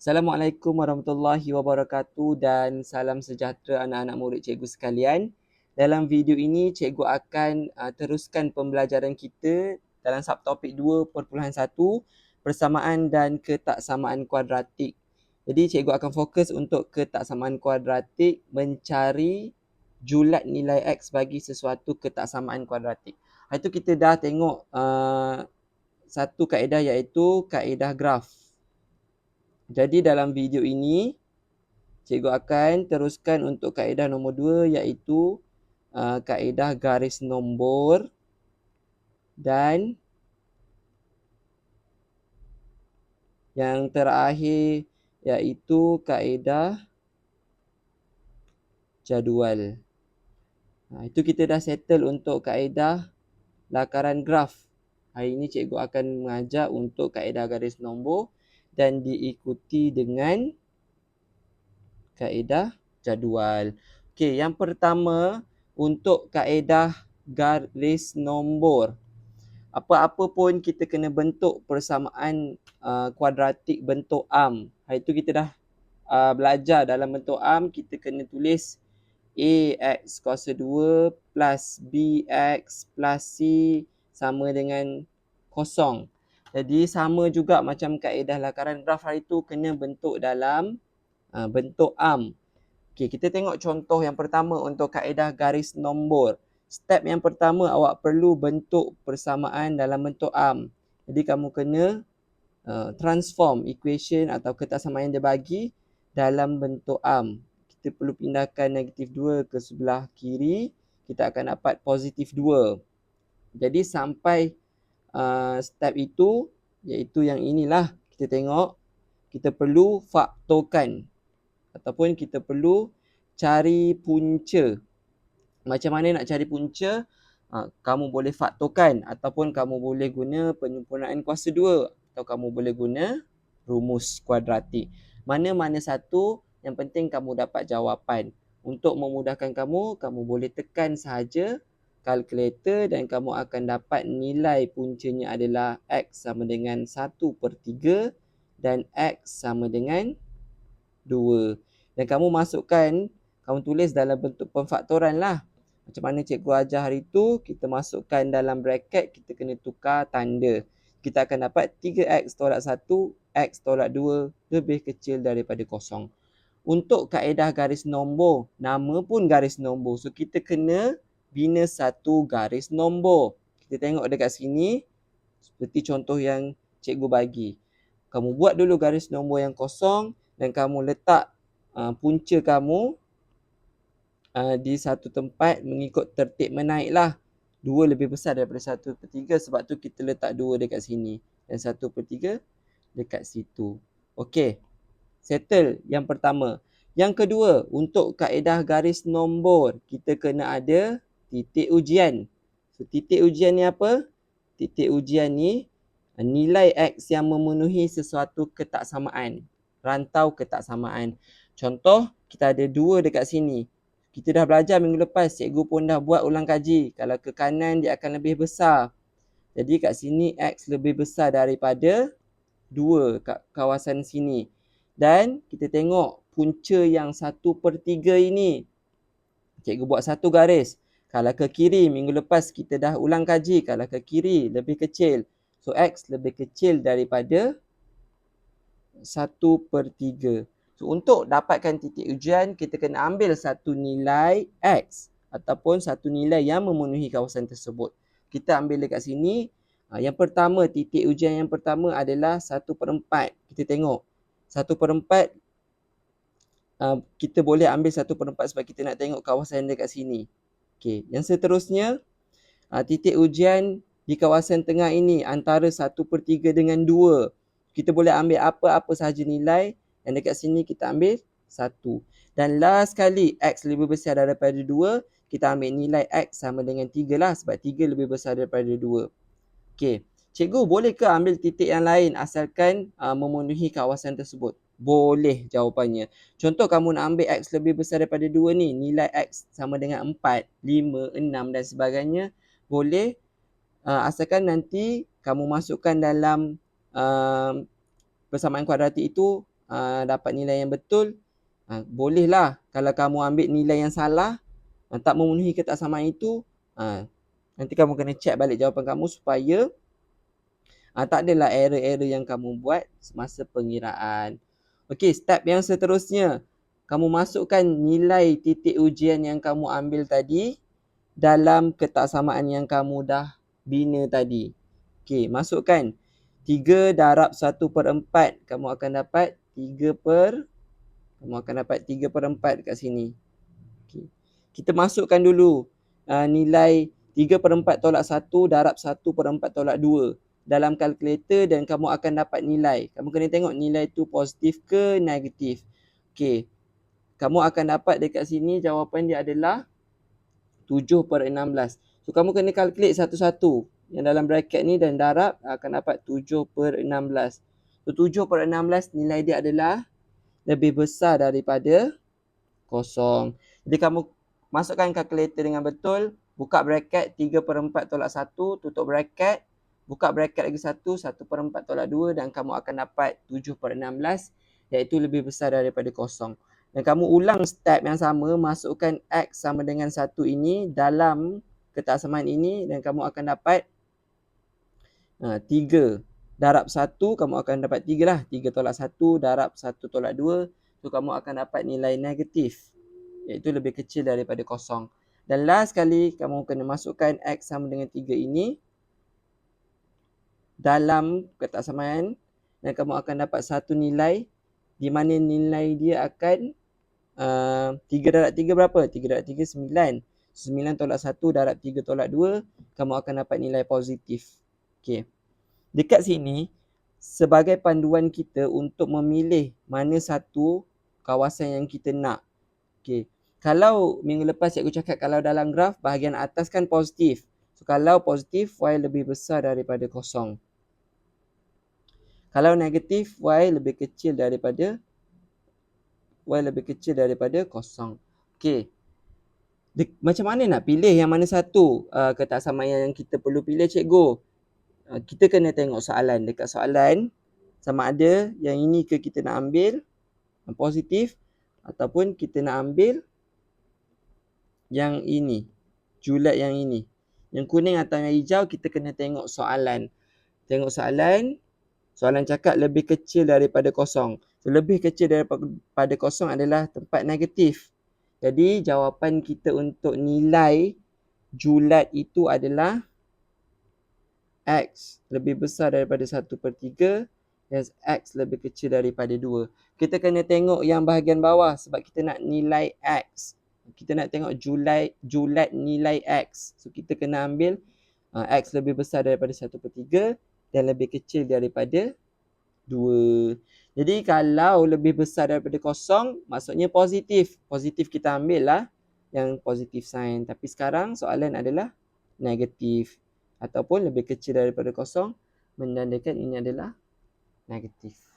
Assalamualaikum warahmatullahi wabarakatuh dan salam sejahtera anak-anak murid cikgu sekalian. Dalam video ini cikgu akan uh, teruskan pembelajaran kita dalam subtopik 2.1 persamaan dan ketaksamaan kuadratik. Jadi cikgu akan fokus untuk ketaksamaan kuadratik mencari julat nilai x bagi sesuatu ketaksamaan kuadratik. Itu kita dah tengok uh, satu kaedah iaitu kaedah graf. Jadi dalam video ini cikgu akan teruskan untuk kaedah nombor dua iaitu uh, kaedah garis nombor dan yang terakhir iaitu kaedah jadual. Ha, itu kita dah settle untuk kaedah lakaran graf. Hari ini cikgu akan mengajar untuk kaedah garis nombor dan diikuti dengan kaedah jadual. Okey, yang pertama untuk kaedah garis nombor. Apa-apa pun kita kena bentuk persamaan uh, kuadratik bentuk arm. Hari itu kita dah uh, belajar dalam bentuk arm kita kena tulis AX kuasa 2 plus BX plus C sama dengan kosong. Jadi sama juga macam kaedah lakaran graf hari itu kena bentuk dalam uh, bentuk arm. Okey, kita tengok contoh yang pertama untuk kaedah garis nombor. Step yang pertama awak perlu bentuk persamaan dalam bentuk arm. Jadi kamu kena uh, transform equation atau ketaksamaan yang dia bagi dalam bentuk arm kita perlu pindahkan negatif 2 ke sebelah kiri, kita akan dapat positif 2. Jadi sampai uh, step itu, iaitu yang inilah kita tengok, kita perlu faktorkan ataupun kita perlu cari punca. Macam mana nak cari punca? Uh, kamu boleh faktorkan ataupun kamu boleh guna penyempurnaan kuasa 2 atau kamu boleh guna rumus kuadratik. Mana-mana satu yang penting kamu dapat jawapan. Untuk memudahkan kamu, kamu boleh tekan sahaja kalkulator dan kamu akan dapat nilai puncanya adalah X sama dengan 1 per 3 dan X sama dengan 2. Dan kamu masukkan, kamu tulis dalam bentuk pemfaktoran lah. Macam mana cikgu ajar hari itu, kita masukkan dalam bracket, kita kena tukar tanda. Kita akan dapat 3X tolak 1, X tolak 2 lebih kecil daripada kosong untuk kaedah garis nombor, nama pun garis nombor. So kita kena bina satu garis nombor. Kita tengok dekat sini seperti contoh yang cikgu bagi. Kamu buat dulu garis nombor yang kosong dan kamu letak uh, punca kamu uh, di satu tempat mengikut tertib menaiklah. Dua lebih besar daripada satu per tiga sebab tu kita letak dua dekat sini. Dan satu per tiga dekat situ. Okey settle yang pertama. Yang kedua, untuk kaedah garis nombor, kita kena ada titik ujian. So, titik ujian ni apa? Titik ujian ni nilai X yang memenuhi sesuatu ketaksamaan. Rantau ketaksamaan. Contoh, kita ada dua dekat sini. Kita dah belajar minggu lepas, cikgu pun dah buat ulang kaji. Kalau ke kanan, dia akan lebih besar. Jadi kat sini X lebih besar daripada dua kat kawasan sini. Dan kita tengok punca yang satu per tiga ini. Cikgu buat satu garis. Kalau ke kiri, minggu lepas kita dah ulang kaji. Kalau ke kiri, lebih kecil. So, X lebih kecil daripada satu per tiga. So, untuk dapatkan titik ujian, kita kena ambil satu nilai X. Ataupun satu nilai yang memenuhi kawasan tersebut. Kita ambil dekat sini. Ah, yang pertama, titik ujian yang pertama adalah satu per empat. Kita tengok satu per empat uh, kita boleh ambil satu per empat sebab kita nak tengok kawasan dekat sini. Okey, yang seterusnya uh, titik ujian di kawasan tengah ini antara satu per tiga dengan dua. Kita boleh ambil apa-apa sahaja nilai dan dekat sini kita ambil satu. Dan last kali X lebih besar daripada dua, kita ambil nilai X sama dengan tiga lah sebab tiga lebih besar daripada dua. Okey. Cikgu boleh ke ambil titik yang lain asalkan uh, memenuhi kawasan tersebut? Boleh jawapannya. Contoh kamu nak ambil X lebih besar daripada 2 ni. Nilai X sama dengan 4, 5, 6 dan sebagainya. Boleh uh, asalkan nanti kamu masukkan dalam uh, persamaan kuadratik itu uh, dapat nilai yang betul, uh, bolehlah kalau kamu ambil nilai yang salah, uh, tak memenuhi ketaksamaan itu, uh, nanti kamu kena check balik jawapan kamu supaya uh, tak adalah error-error yang kamu buat semasa pengiraan. Okey, step yang seterusnya, kamu masukkan nilai titik ujian yang kamu ambil tadi dalam ketaksamaan yang kamu dah bina tadi. Okey, masukkan 3 darab 1 per 4 kamu akan dapat 3 per kamu akan dapat 3 per 4 kat sini. Okay. Kita masukkan dulu uh, nilai 3 per 4 tolak 1 darab 1 per 4 tolak 2 dalam kalkulator dan kamu akan dapat nilai. Kamu kena tengok nilai tu positif ke negatif. Okey. Kamu akan dapat dekat sini jawapan dia adalah 7 per 16. So kamu kena calculate satu-satu yang dalam bracket ni dan darab akan dapat 7 per 16. So 7 per 16 nilai dia adalah lebih besar daripada kosong. Jadi kamu masukkan kalkulator dengan betul. Buka bracket 3 per 4 tolak 1. Tutup bracket. Buka bracket lagi 1. 1 per 4 tolak 2. Dan kamu akan dapat 7 per 16. Iaitu lebih besar daripada kosong. Dan kamu ulang step yang sama. Masukkan X sama dengan 1 ini dalam ketaksamaan ini. Dan kamu akan dapat Ha, tiga darab satu kamu akan dapat tiga lah. Tiga tolak satu darab satu tolak dua. So kamu akan dapat nilai negatif. Iaitu lebih kecil daripada kosong. Dan last kali kamu kena masukkan X sama dengan tiga ini. Dalam ketaksamaan. Dan kamu akan dapat satu nilai. Di mana nilai dia akan. Uh, tiga darab tiga berapa? Tiga darab tiga sembilan. Sembilan tolak satu darab tiga tolak dua. Kamu akan dapat nilai positif. Okay. Dekat sini, sebagai panduan kita untuk memilih mana satu kawasan yang kita nak. Okay. Kalau minggu lepas cikgu cakap kalau dalam graf, bahagian atas kan positif. So, kalau positif, Y lebih besar daripada kosong. Kalau negatif, Y lebih kecil daripada Y lebih kecil daripada kosong. Okay. macam mana nak pilih yang mana satu uh, ketaksamaan yang kita perlu pilih cikgu? Ah, kita kena tengok soalan dekat soalan sama ada yang ini ke kita nak ambil yang positif ataupun kita nak ambil yang ini julat yang ini yang kuning atau yang hijau kita kena tengok soalan tengok soalan soalan cakap lebih kecil daripada kosong so, lebih kecil daripada kosong adalah tempat negatif jadi jawapan kita untuk nilai julat itu adalah X lebih besar daripada 1 per 3 dan X lebih kecil daripada 2. Kita kena tengok yang bahagian bawah sebab kita nak nilai X. Kita nak tengok julat, julat nilai X. So kita kena ambil uh, X lebih besar daripada 1 per 3 dan lebih kecil daripada 2. Jadi kalau lebih besar daripada kosong maksudnya positif. Positif kita ambil lah yang positif sign. Tapi sekarang soalan adalah negatif ataupun lebih kecil daripada kosong menandakan ini adalah negatif.